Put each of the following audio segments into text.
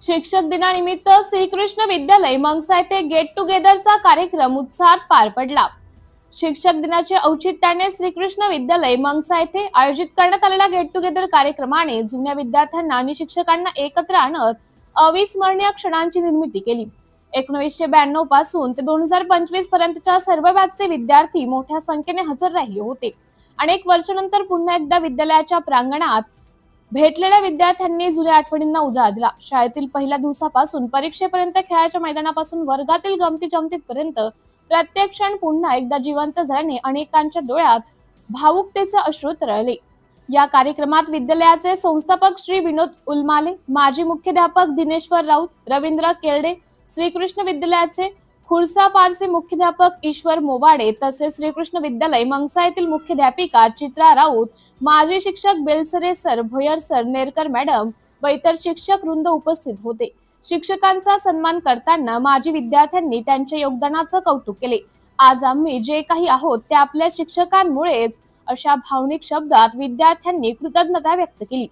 शिक्षक दिनानिमित्त श्रीकृष्ण विद्यालय मंगसा येथे गेट टुगेदरचा कार्यक्रम उत्साहात पार पडला. शिक्षक दिनाचे औचित्याने श्रीकृष्ण विद्यालय मंगसा येथे आयोजित करण्यात आलेल्या गेट टुगेदर कार्यक्रमाने जुन्या विद्यार्थ्यांना आणि शिक्षकांना एकत्र आणत अविस्मरणीय क्षणांची निर्मिती केली. एकोणीसशे ब्याण्णवपासून ते दोन हजार पंचवीस पर्यंतच्या सर्व बॅचचे विद्यार्थी मोठ्या संख्येने हजर राहिले होते. अनेक वर्षानंतर पुन्हा एकदा विद्यालयाच्या प्रांगणात भेटलेल्या विद्यार्थ्यांनी जुन्या आठवणींना उजाळा दिला शाळेतील पहिल्या दिवसापासून परीक्षेपर्यंत खेळाच्या मैदानापासून वर्गातील गमती जमतीपर्यंत प्रत्येक क्षण पुन्हा एकदा जिवंत झाल्याने अनेकांच्या डोळ्यात भावुकतेचे अश्रू तरळले. या कार्यक्रमात विद्यालयाचे संस्थापक श्री विनोद उलमाले माजी मुख्याध्यापक दिनेश्वर राऊत रवींद्र केरडे श्रीकृष्ण विद्यालयाचे खुर्सा पारसे मुख्याध्यापक ईश्वर मोवाडे तसेच श्रीकृष्ण विद्यालय मंगसा येथील मुख्याध्यापिका चित्रा राऊत माजी शिक्षक Belsare sir Bhoyar sir Nerkar madam व इतर शिक्षक वृंद उपस्थित होते. शिक्षकांचा सन्मान करताना माजी विद्यार्थ्यांनी त्यांच्या योगदानाचं कौतुक केले. आज आम्ही जे काही आहोत ते आपल्या शिक्षकांमुळेच अशा भावनिक शब्दात विद्यार्थ्यांनी कृतज्ञता व्यक्त केली.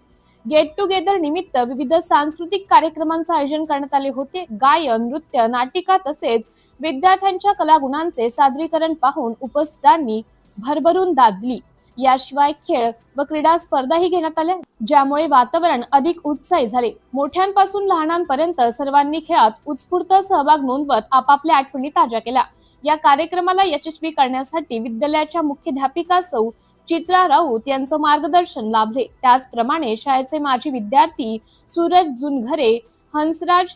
गेट टुगेदर निमित्त विविध सांस्कृतिक कार्यक्रमांचे आयोजन करण्यात आले होते. गायन नृत्य नाटिका तसेच विद्यार्थ्यांच्या कलागुणांचे सादरीकरण पाहून उपस्थितांनी भरभरून दादली याशिवाय खेळ व क्रीडा स्पर्धाही घेण्यात आल्या. ज्यामुळे वातावरण अधिक उत्साही झाले. मोठ्यांपासून लहानांपर्यंत सर्वांनी खेळात उत्स्फूर्त सहभाग नोंदवत आपापल्या आठवणी ताज्या केल्या. या कार्यक्रमाला यशस्वी करण्यासाठी विद्यालयाच्या मुख्याध्यापिका सौ चित्रा राऊत यांचं मार्गदर्शन लाभले. त्याचप्रमाणे शाळेचे माजी विद्यार्थी सूरज जुनघरे हंसराज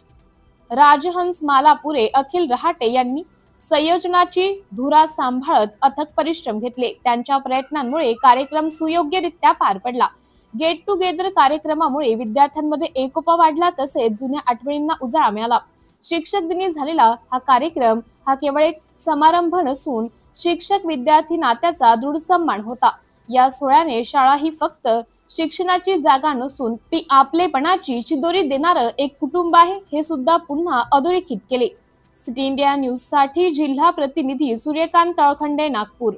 राजहंस मालापुरे अखिल रहाटे यांनी संयोजनाची धुरा सांभाळत अथक परिश्रम घेतले. त्यांच्या प्रयत्नांमुळे कार्यक्रम सुयोग्यरित्या पार पडला. गेट टुगेदर कार्यक्रमामुळे विद्यार्थ्यांमध्ये एकोपा वाढला तसेच जुन्या आठवणींना उजाळा मिळाला. शिक्षक दिनी झालेला हा कार्यक्रम हा केवळ एक समारंभ नसून शिक्षक विद्यार्थी नात्याचा दृढ सन्मान होता. या सोहळ्याने शाळा ही फक्त शिक्षणाची जागा नसून ती आपलेपणाची शिदोरी देणारं एक कुटुंब आहे हे सुद्धा पुन्हा अधोरेखित केले. सिटी इंडिया न्यूजसाठी जिल्हा प्रतिनिधी सूर्यकांत तळखंडे नागपूर.